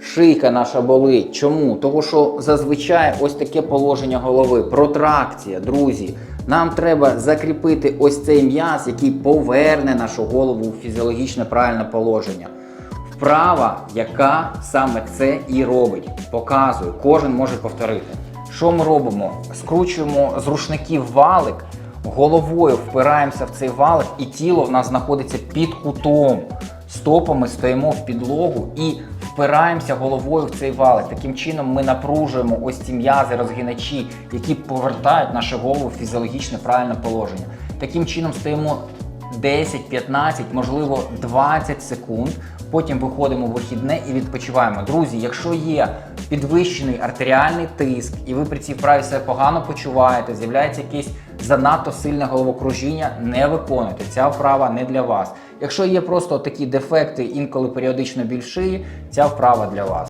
Шийка наша болить. Чому? Тому що зазвичай ось таке положення голови, протракція, друзі. Нам треба закріпити ось цей м'яз, який поверне нашу голову у фізіологічне правильне положення. Вправа, яка саме це і робить. Показую, кожен може повторити. Що ми робимо? Скручуємо з рушників валик, головою впираємося в цей валик, і тіло в нас знаходиться під кутом. Стопами стоїмо в підлогу і впираємося головою в цей валик. Таким чином ми напружуємо ось ці м'язи, розгиначі, які повертають нашу голову в фізіологічне правильне положення. Таким чином стоїмо 10, 15, можливо 20 секунд. Потім виходимо в вихідне і відпочиваємо. Друзі, якщо є підвищений артеріальний тиск, і ви при цій вправі себе погано почуваєте, з'являється якесь занадто сильне головокружіння, не виконуйте. Ця вправа не для вас. Якщо є просто такі дефекти, інколи періодично біль шиї, ця вправа для вас.